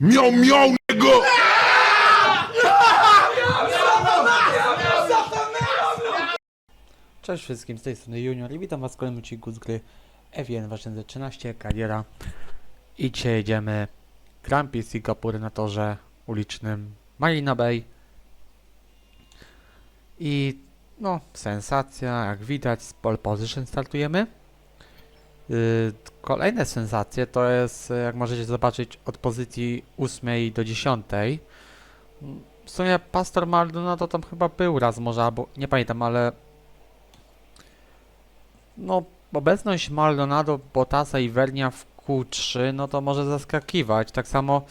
Miał, miał, niego! Cześć wszystkim, z tej strony Junior i witam was w kolejnym odcinku z gry F1 2013 kariera i dzisiaj jedziemy Grand Prix Singapur na torze ulicznym Marina Bay. I no sensacja, jak widać z pole position startujemy kolejne sensacje to jest jak możecie zobaczyć od pozycji 8 do 10 w sumie Pastor Maldonado tam chyba był raz może, albo nie pamiętam, ale no, obecność Maldonado, Bottasa i Vernia w Q3, no to może zaskakiwać. Tak samo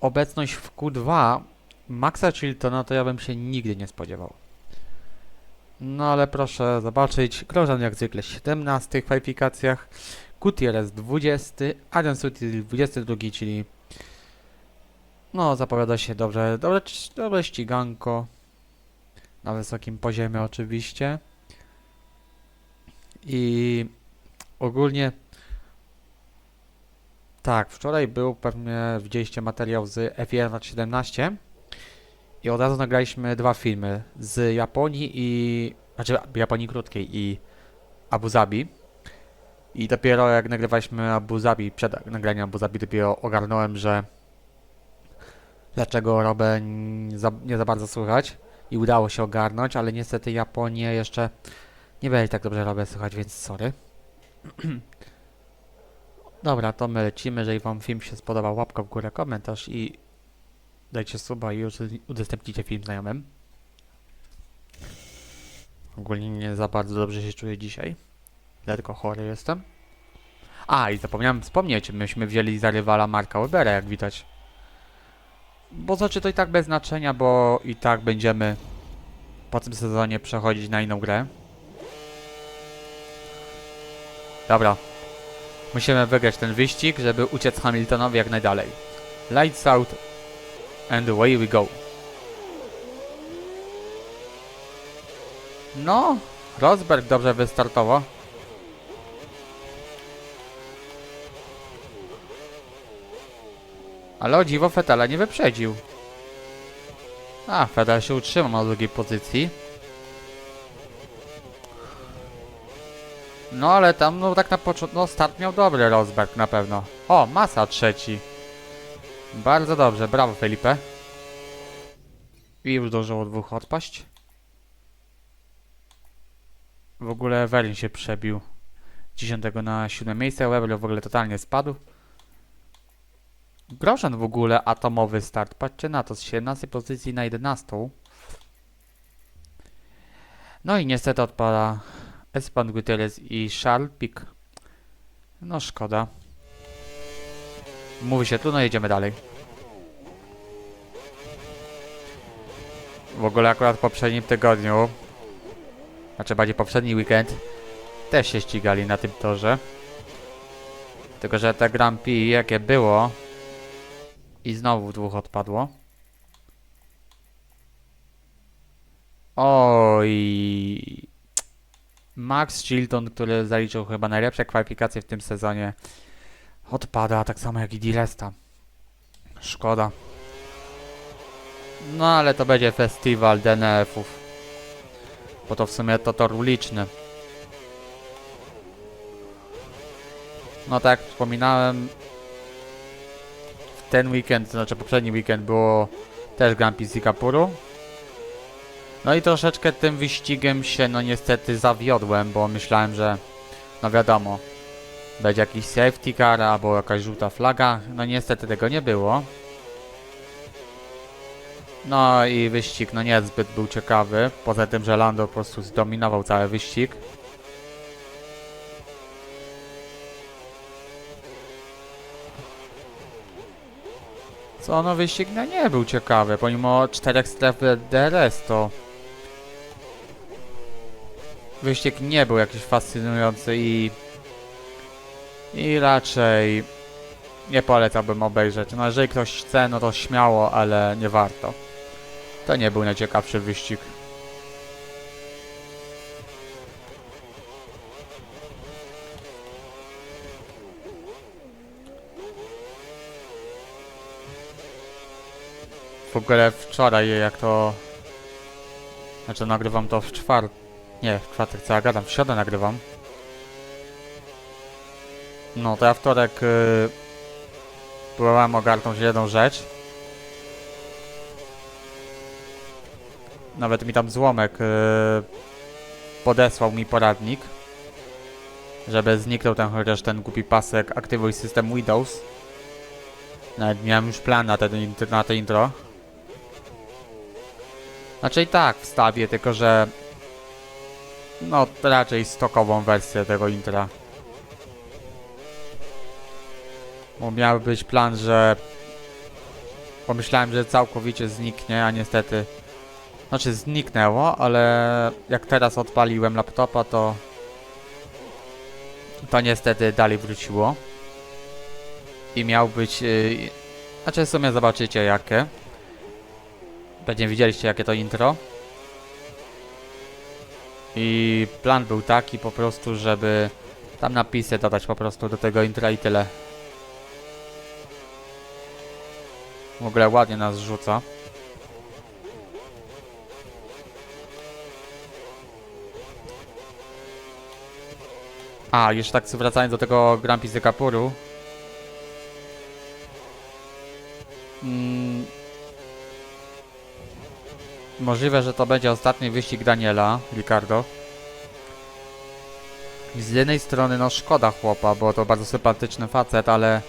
obecność w Q2 Maxa Chiltona to ja bym się nigdy nie spodziewał. No ale proszę zobaczyć, Grosjean jak zwykle 17 w kwalifikacjach, Gutierrez 20, Adam Sutil 22, czyli no zapowiada się dobrze, dobre, dobre ściganko. Na wysokim poziomie oczywiście. I ogólnie tak, wczoraj był pewnie widzieliście materiał z F1 lat 17 i od razu nagraliśmy dwa filmy z Japonii i znaczy Japonii krótkiej i Abu Zabi. I dopiero jak nagrywaliśmy Abu Zabi, przed nagraniem Abu Zabi dopiero ogarnąłem, że dlaczego Robę nie za, nie za bardzo słychać i udało się ogarnąć, ale niestety Japonię jeszcze nie będzie tak dobrze robię słychać, więc sorry. Dobra, to my lecimy. Jeżeli wam film się spodobał, łapka w górę, komentarz i dajcie suba i udostęp- udostępnijcie film znajomym. Ogólnie nie za bardzo dobrze się czuję dzisiaj. Dlatego chory jestem. A, i zapomniałem wspomnieć, myśmy wzięli za rywala Marka Webera, jak widać. Bo znaczy to i tak bez znaczenia, bo i tak będziemy po tym sezonie przechodzić na inną grę. Dobra. Musimy wygrać ten wyścig, żeby uciec Hamiltonowi jak najdalej. Lights out and away we go. No, Rosberg dobrze wystartował. Ale o dziwo Fetela nie wyprzedził. A, Fetel się utrzymał na drugiej pozycji. No ale tam, no tak na początku, no start miał dobry Rosberg na pewno. O, Masa trzeci. Bardzo dobrze, brawo Felipe. I już zdążyło dwóch odpaść. W ogóle Werin się przebił. z 10 na 7 miejsce, Weber w ogóle totalnie spadł. Groszen w ogóle atomowy start. Patrzcie na to, z 17 pozycji na 11. No i niestety odpada Espan Gutierrez i Charles Pic. No szkoda. Mówi się tu, no jedziemy dalej. W ogóle akurat w poprzednim tygodniu, znaczy bardziej poprzedni weekend, też się ścigali na tym torze. Tylko, że te Grand Prix jakie było i znowu dwóch odpadło. Oj. Max Chilton, który zaliczył chyba najlepsze kwalifikacje w tym sezonie, odpada, tak samo jak i Dilesta. Szkoda. No ale to będzie festiwal DNF-ów. Bo to w sumie to tor uliczny. No tak jak wspominałem, w ten weekend, to znaczy poprzedni weekend było też Grand Prix Singapuru. No i troszeczkę tym wyścigiem się no niestety zawiodłem, bo myślałem, że no wiadomo, będzie jakiś safety car albo jakaś żółta flaga. No niestety tego nie było. No i wyścig no niezbyt był ciekawy, poza tym, że Lando po prostu zdominował cały wyścig. Co no wyścig no nie był ciekawy, pomimo czterech stref DRS to wyścig nie był jakiś fascynujący i i raczej nie polecałbym obejrzeć. No jeżeli ktoś chce, no to śmiało, ale nie warto. To nie był najciekawszy wyścig. w ogóle wczoraj, jak to... Znaczy nagrywam to w czwartek. Nie, w czwartek, co ja gadam, w środę nagrywam. No, to ja wtorek yy, próbowałem ogarnąć jedną rzecz. Nawet mi tam złomek yy, podesłał mi poradnik, żeby zniknął ten chociaż ten głupi pasek aktywuj system Windows. Nawet miałem już plan na, ten, na intro. Znaczy i tak wstawię, tylko że no raczej stokową wersję tego intra. Bo miał być plan, że pomyślałem, że całkowicie zniknie, a niestety znaczy zniknęło, ale jak teraz odpaliłem laptopa, to to niestety dalej wróciło. I miał być, yy, znaczy w sumie zobaczycie jakie. Pewnie widzieliście jakie to intro. I plan był taki po prostu, żeby tam napisy dodać po prostu do tego intra i tyle. W ogóle ładnie nas rzuca. A, jeszcze tak wracając do tego Grand Prix Singapuru. Mm, możliwe, że to będzie ostatni wyścig Daniela, Ricardo. Z jednej strony no szkoda chłopa, bo to bardzo sympatyczny facet, ale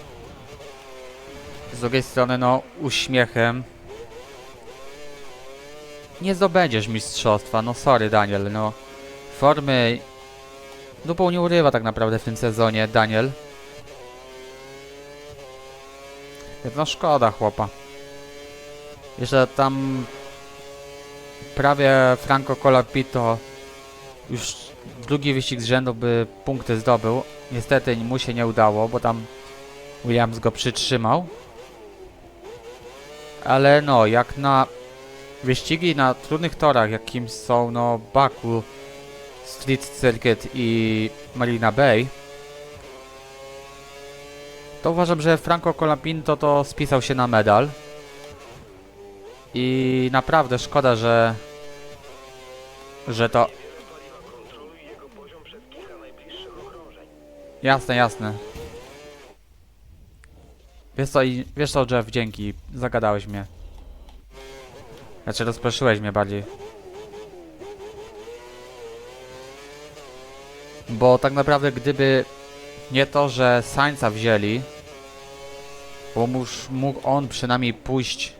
z drugiej strony no uśmiechem nie zdobędziesz mistrzostwa, no sorry Daniel, no formy dupą nie urywa tak naprawdę w tym sezonie Daniel. Więc no szkoda chłopa. Jeszcze tam prawie Franco Colapito już drugi wyścig z rzędu by punkty zdobył. Niestety mu się nie udało, bo tam Williams go przytrzymał. Ale no, jak na wyścigi na trudnych torach, jakim są no Baku, Street Circuit i Marina Bay, to uważam, że Franco Colapinto to spisał się na medal. I naprawdę szkoda, że że to Jasne, jasne. Wiesz co, i- wiesz co, Jeff, dzięki. Zagadałeś mnie. Znaczy, rozproszyłeś mnie bardziej. Bo tak naprawdę, gdyby nie to, że Sainza wzięli, bo mógł, mógł on przynajmniej pójść.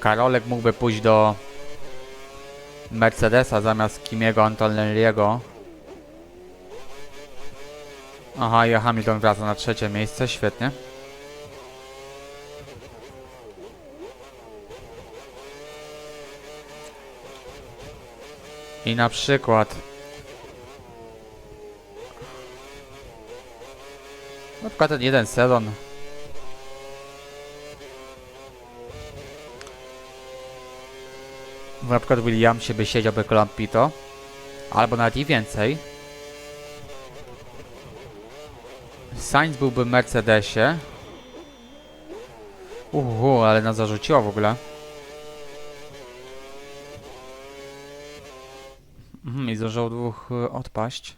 Karolek mógłby pójść do Mercedesa zamiast Kimiego Antonelliego. Aha, i Hamilton wraca na trzecie miejsce, świetnie. I na przykład na przykład ten jeden sezon. Na przykład Williamsie by siedziałby Colampito albo nawet i więcej Sainz byłby w Mercedesie. Uhu, ale nas zarzuciło w ogóle. Mhm, I zdążyło dwóch y, odpaść.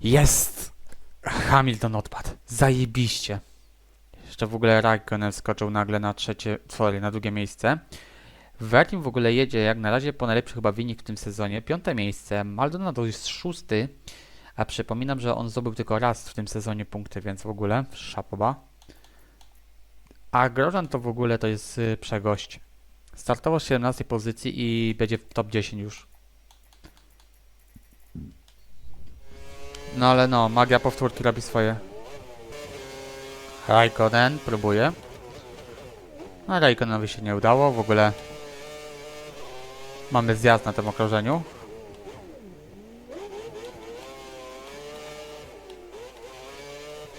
Jest! Hamilton odpadł. Zajebiście. Jeszcze w ogóle Raikkonen skoczył nagle na trzecie, sorry, na drugie miejsce. Vertin w ogóle jedzie jak na razie po najlepszy chyba wynik w tym sezonie. Piąte miejsce. Maldonado jest szósty. A przypominam, że on zdobył tylko raz w tym sezonie punkty, więc w ogóle szapoba. A Grosjean to w ogóle to jest y, przegość. Startował z 17 pozycji i będzie w top 10 już. No ale no, magia powtórki robi swoje. Raikkonen próbuje. No Raikkonenowi się nie udało, w ogóle mamy zjazd na tym okrążeniu.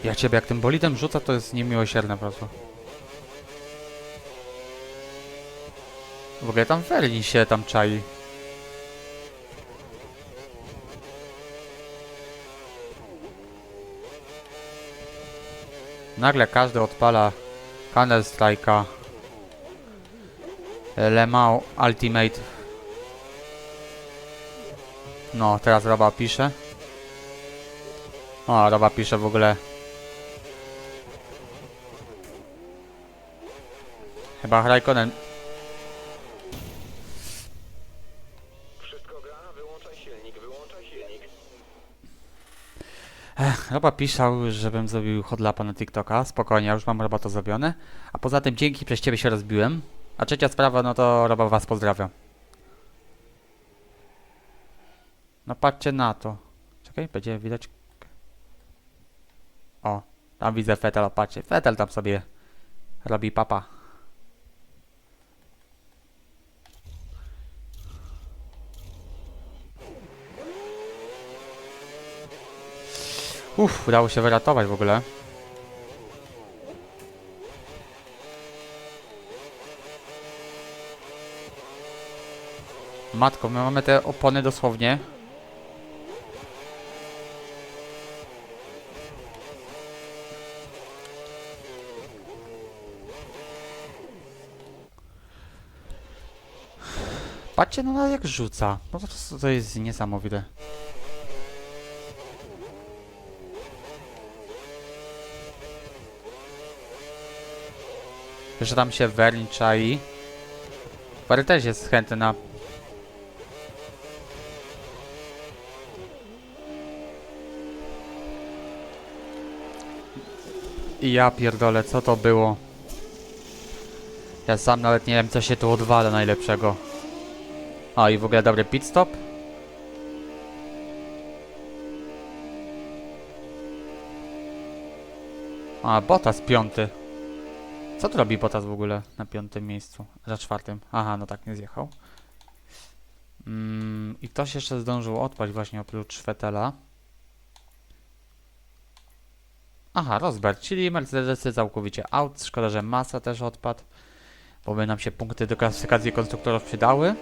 Ja ciebie jak tym bolidem rzuca, to jest niemiłosierne po prostu. W ogóle tam Ferni się tam czai. Nagle każdy odpala Counter Strike'a. Le Mans Ultimate. No, teraz Roba pisze. O, Roba pisze w ogóle. Chyba Raikkonen. Wszystko gra, wyłączaj silnik, wyłączaj silnik. Roba pisał, żebym zrobił hodlapa na TikToka. Spokojnie, ja już mam Roba to zrobione. A poza tym dzięki, przez ciebie się rozbiłem. A trzecia sprawa, no to Roba was pozdrawia. No patrzcie na to. Czekaj, będzie widać. O, tam widzę Fetel, patrzcie. Fetel tam sobie robi papa. Uff, udało się wyratować w ogóle. Matko, my mamy te opony dosłownie. Patrzcie no na jak rzuca. No to, to jest niesamowite. Że tam się Wern czai. Wern też jest chętny na... I ja pierdolę, co to było? Ja sam nawet nie wiem, co się tu odwala najlepszego. A i w ogóle dobry pit stop. A, Bottas piąty. Co tu robi Bottas w ogóle na piątym miejscu? Za czwartym. Aha, no tak, nie zjechał. Mm, I ktoś jeszcze zdążył odpaść właśnie oprócz Vettela. Aha, Rosberg, czyli Mercedesy całkowicie out. Szkoda, że Massa też odpadł, bo by nam się punkty do klasyfikacji konstruktorów przydały.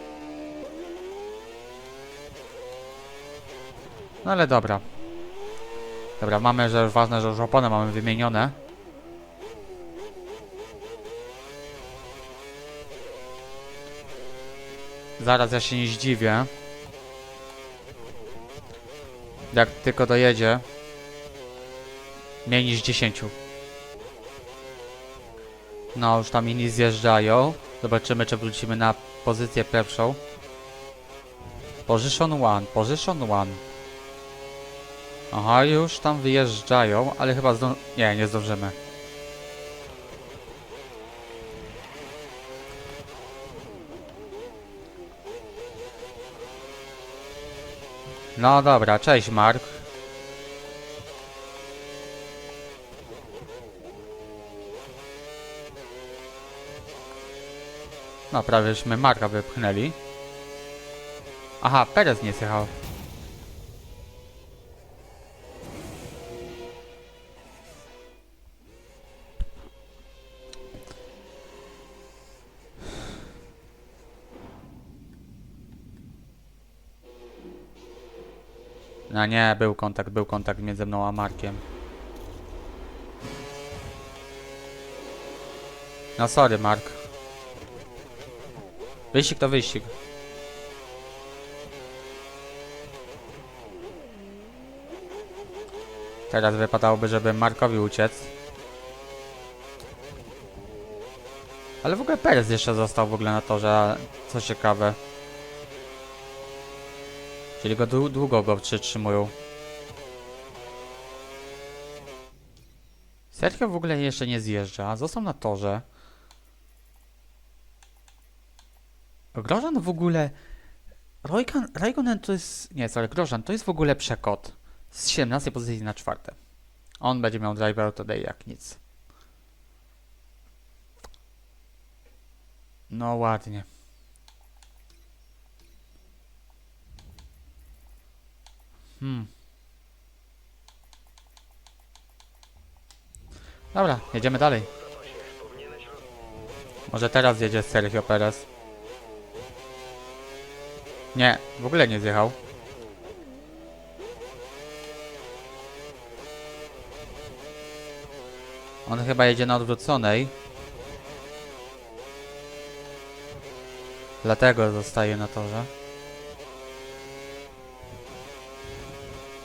No ale dobra. Dobra, mamy, że ważne, że już opony mamy wymienione. Zaraz ja się nie zdziwię. Jak tylko dojedzie. Mniej niż 10. No, już tam inni zjeżdżają. Zobaczymy, czy wrócimy na pozycję pierwszą. Position one, position one. Aha, już tam wyjeżdżają, ale chyba zdą... Nie, nie zdążymy. No dobra, cześć Mark. No, prawie żeśmy Marka wypchnęli. Aha, Perez nie zjechał. No nie, był kontakt, był kontakt między mną a Markiem. No sorry, Mark. Wyścig to wyścig. Teraz wypadałoby, żeby Markowi uciec. Ale w ogóle Perez jeszcze został w ogóle na torze, co ciekawe. Czyli go dłu- długo go przytrzymują. Sergio w ogóle jeszcze nie zjeżdża, został na torze. Grożan w ogóle... Rojkan, Raikkonen to jest... Nie, sorry, Grożan to jest w ogóle przekot. Z 17 pozycji na czwarte. On będzie miał driver today jak nic. No ładnie. Hmm. Dobra, jedziemy dalej. Może teraz jedzie Sergio Perez. Nie, w ogóle nie zjechał. On chyba jedzie na odwróconej. Dlatego zostaje na torze.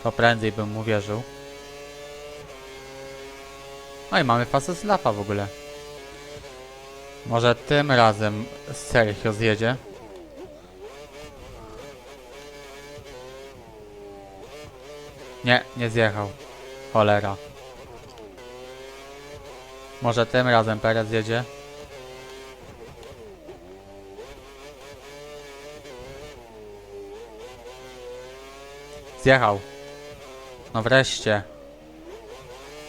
To prędzej bym mu wierzył. No i mamy fasę slapa w ogóle. Może tym razem Sergio zjedzie. Nie, nie zjechał. Cholera. Może tym razem Perez jedzie. Zjechał. No wreszcie.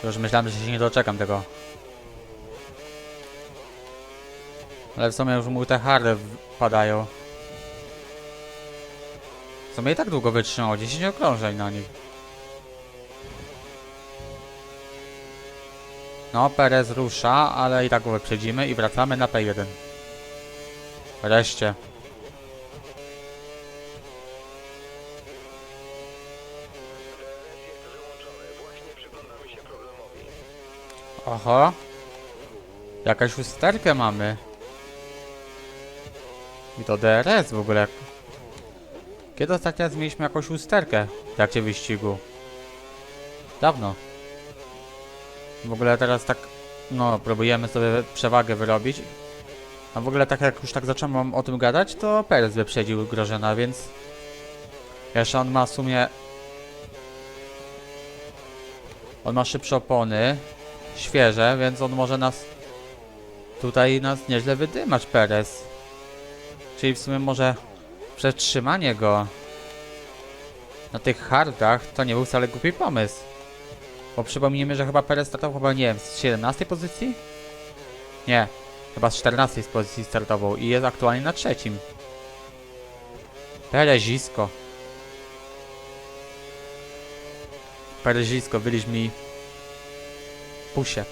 Już myślałem, że się nie doczekam tego. Ale w sumie już mu te hary padają. W sumie i tak długo wytrzymało. 10 okrążeń na nich. No, Perez rusza, ale i tak go wyprzedzimy i wracamy na P1. Wreszcie. Oho. Jakaś usterkę mamy. I to DRS w ogóle. Kiedy ostatnio raz mieliśmy jakąś usterkę w trakcie wyścigu? Dawno. W ogóle teraz tak, no, próbujemy sobie przewagę wyrobić. A w ogóle tak jak już tak zacząłem o tym gadać, to Perez wyprzedził Grożena, więc... Jeszcze on ma w sumie... On ma szybsze opony, świeże, więc on może nas tutaj nas nieźle wydymać Perez. Czyli w sumie może przetrzymanie go na tych hardach to nie był wcale głupi pomysł. Bo przypomnijmy, że chyba Perez startował chyba, nie wiem, z 17 pozycji? Nie, chyba z 14 z pozycji startował i jest aktualnie na trzecim. Perezisko. Perezisko, byliś mi pusie.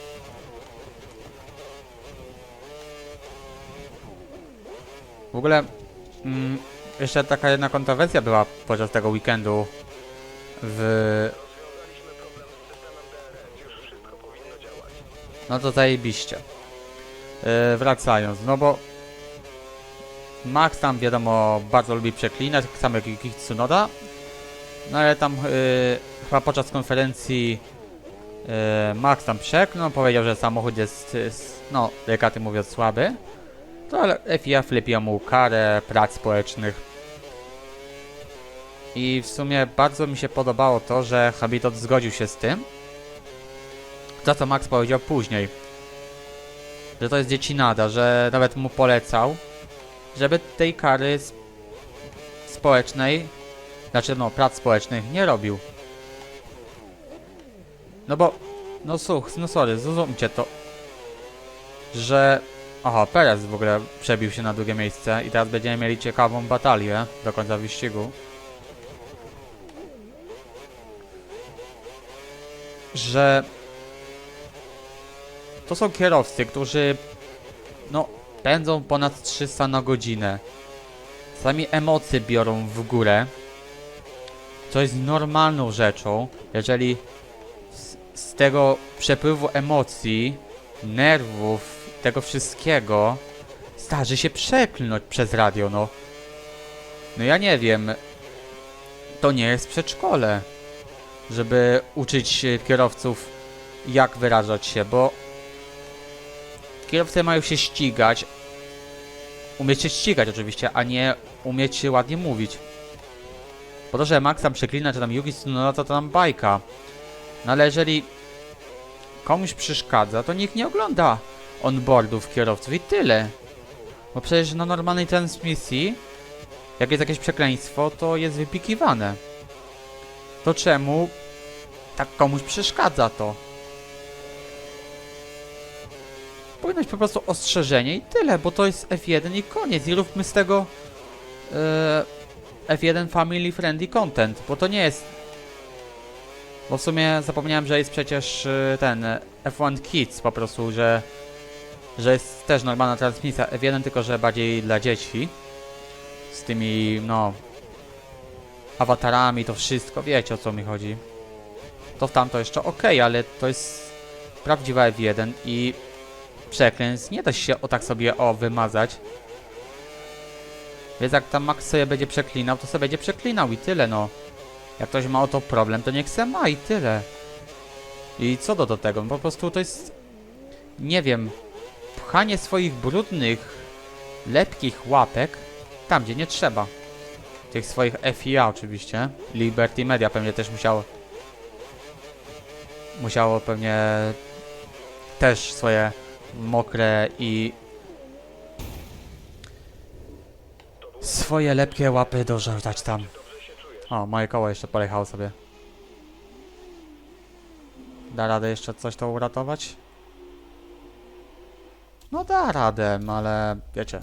W ogóle mm, jeszcze taka jedna kontrowersja była podczas tego weekendu w... No to zajebiście. Yy, wracając, no bo Max tam wiadomo bardzo lubi przeklinać, tak samo jak i Tsunoda. No ale tam yy, chyba podczas konferencji Max tam przeklnął, powiedział, że samochód jest, no delikatnie mówiąc słaby. To FIA wlepiła mu karę prac społecznych. I w sumie bardzo mi się podobało to, że Habitat zgodził się z tym. Za co Max powiedział później. Że to jest dziecinada, że nawet mu polecał, żeby tej kary sp- społecznej, znaczy no prac społecznych nie robił. No bo, no słuch, no sorry, zrozumcie to, że Aha, Perez w ogóle przebił się na drugie miejsce i teraz będziemy mieli ciekawą batalię do końca wyścigu. Że to są kierowcy, którzy no pędzą ponad 300 na godzinę. Sami emocje biorą w górę. Co jest normalną rzeczą, jeżeli z, tego przepływu emocji, nerwów, tego wszystkiego starzy się przeklnąć przez radio, no. No ja nie wiem. To nie jest przedszkole, żeby uczyć kierowców jak wyrażać się, bo kierowcy mają się ścigać, umieć się ścigać oczywiście, a nie umieć się ładnie mówić. Po to, że Max przeklina, czy tam Yuki Tsunoda, to tam bajka. No ale jeżeli komuś przeszkadza, to nikt nie ogląda onboardów kierowców i tyle. Bo przecież na normalnej transmisji, jak jest jakieś przekleństwo, to jest wypikiwane. To czemu tak komuś przeszkadza to? Powinno być po prostu ostrzeżenie i tyle, bo to jest F1 i koniec. I róbmy z tego e, F1 Family Friendly Content, bo to nie jest... Bo w sumie zapomniałem, że jest przecież e, ten e, F1 Kids po prostu, że że jest też normalna transmisja F1, tylko że bardziej dla dzieci. Z tymi, no, awatarami, to wszystko, wiecie o co mi chodzi. To w tamto jeszcze ok, ale to jest prawdziwa F1 i przeklęstw nie da się o tak sobie o wymazać. Więc jak tam Max sobie będzie przeklinał, to sobie będzie przeklinał i tyle no. Jak ktoś ma o to problem, to niech se ma i tyle. I co do, do tego? Po prostu to jest, nie wiem, pchanie swoich brudnych, lepkich łapek tam, gdzie nie trzeba. Tych swoich FIA oczywiście. Liberty Media pewnie też musiało musiało pewnie też swoje mokre i swoje lepkie łapy dorzucać tam. O, moje koło jeszcze polechało sobie. Da radę jeszcze coś to uratować? No da radę, ale wiecie.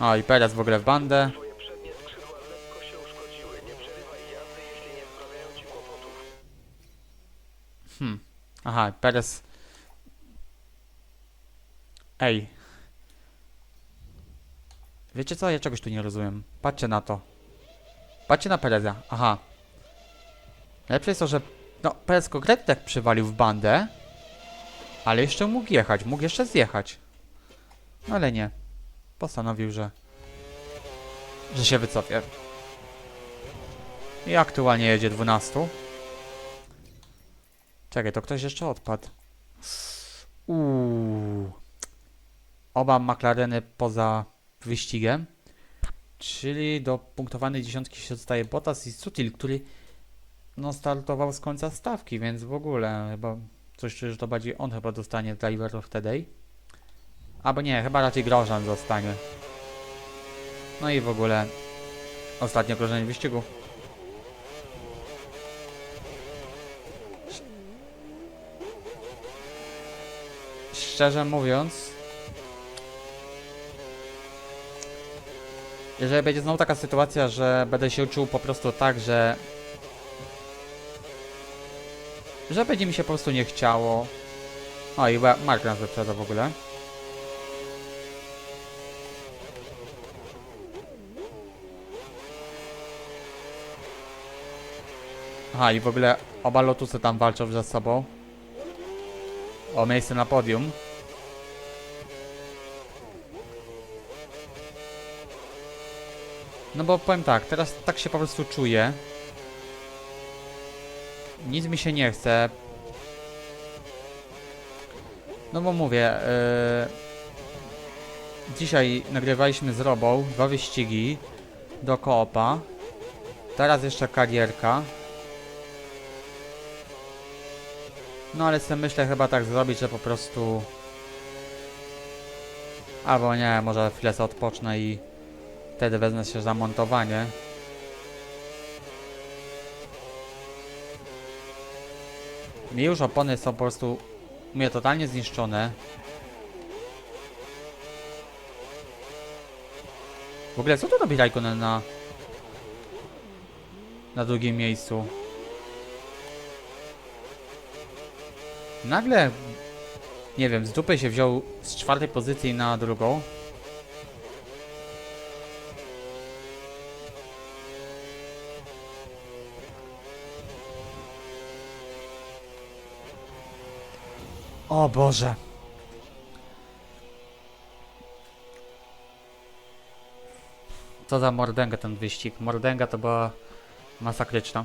O, i Perez w ogóle w bandę. Twoje przednie skrzydła lekko się uszkodziły. Nie przerywaj jazdy, jeśli nie sprawiają ci kłopotów. Hmm. Aha, Perez. Ej. Wiecie co? Ja czegoś tu nie rozumiem. Patrzcie na to. Patrzcie na Pereza. Aha. Najlepsze jest to, że no, Perez konkretnie tak przywalił w bandę, ale jeszcze mógł jechać, mógł jeszcze zjechać. No ale nie. Postanowił, że że się wycofie. I aktualnie jedzie 12. Czekaj, to ktoś jeszcze odpadł. Uuu. Oba McLareny poza wyścigiem. Czyli do punktowanej dziesiątki się dostaje Bottas i Sutil, który no startował z końca stawki, więc w ogóle chyba coś że to bardziej on chyba dostanie Driver of the Day. Albo nie, chyba raczej Grosjean zostanie. No i w ogóle ostatnie okrążenie wyścigu. Szczerze mówiąc, jeżeli będzie znowu taka sytuacja, że będę się czuł po prostu tak, że że będzie mi się po prostu nie chciało. O i Mark nas wyprzedza w ogóle. Aha, i w ogóle oba Lotusy tam walczą ze sobą. O miejsce na podium. No bo powiem tak, teraz tak się po prostu czuję. Nic mi się nie chce. No bo mówię, yy, dzisiaj nagrywaliśmy z Robą dwa wyścigi do koopa. Teraz jeszcze karierka. No ale sobie myślę chyba tak zrobić, że po prostu... Albo nie, może chwilę sobie odpocznę i wtedy wezmę się za montowanie. Mi już opony są po prostu u mnie totalnie zniszczone. W ogóle co tu robi Raikkonen na... na drugim miejscu? Nagle, nie wiem, z dupy się wziął z czwartej pozycji na drugą. O Boże. Co za mordęga ten wyścig. Mordęga to była masakryczna.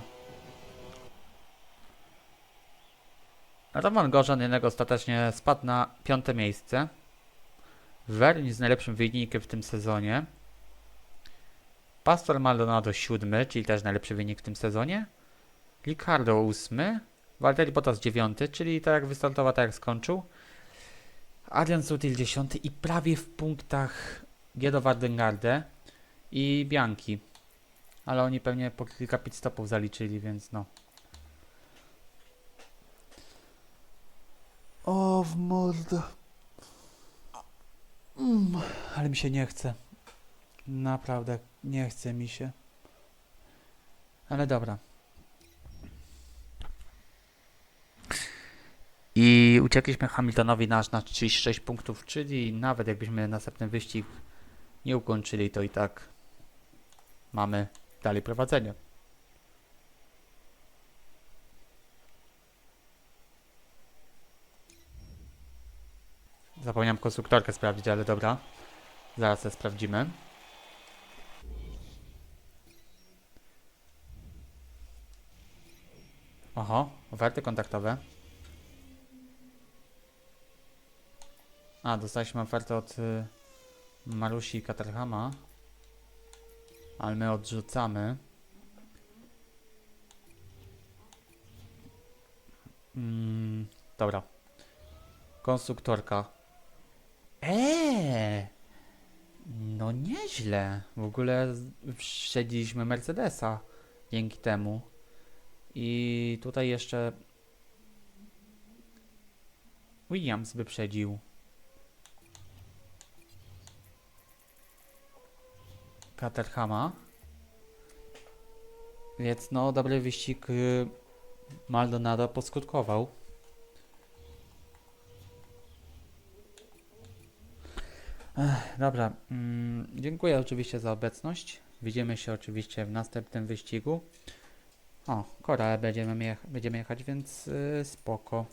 Roman Gorzan jednak ostatecznie spadł na piąte miejsce. Werni z najlepszym wynikiem w tym sezonie. Pastor Maldonado siódmy, czyli też najlepszy wynik w tym sezonie. Ricardo ósmy. Valtteri Bottas dziewiąty, czyli tak jak wystartował, tak jak skończył. Adrian Sutil dziesiąty i prawie w punktach Guido Wardengarde i Bianchi. Ale oni pewnie po kilka pit stopów zaliczyli, więc no. O, w mordę. Mm, ale mi się nie chce. Naprawdę, nie chce mi się. Ale dobra. Uciekliśmy Hamiltonowi nasz na 36 punktów, czyli nawet jakbyśmy następny wyścig nie ukończyli, to i tak mamy dalej prowadzenie. Zapomniałem konstruktorkę sprawdzić, ale dobra. Zaraz to sprawdzimy. Oho, oferty kontaktowe. A, dostaliśmy ofertę od y, Marusi i Katerhama. Ale my odrzucamy. Mm, dobra. Konstruktorka. Eee! No nieźle. W ogóle wsadziliśmy Mercedesa dzięki temu. I tutaj jeszcze Williams wyprzedził. Caterhama. Więc no, dobry wyścig y, Maldonado poskutkował. Ech, dobra, mm, dziękuję oczywiście za obecność. Widzimy się oczywiście w następnym wyścigu. O, Koreę będziemy, jecha- będziemy jechać, więc y, spoko.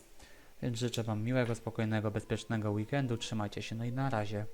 Więc życzę Wam miłego, spokojnego, bezpiecznego weekendu. Trzymajcie się, no i na razie.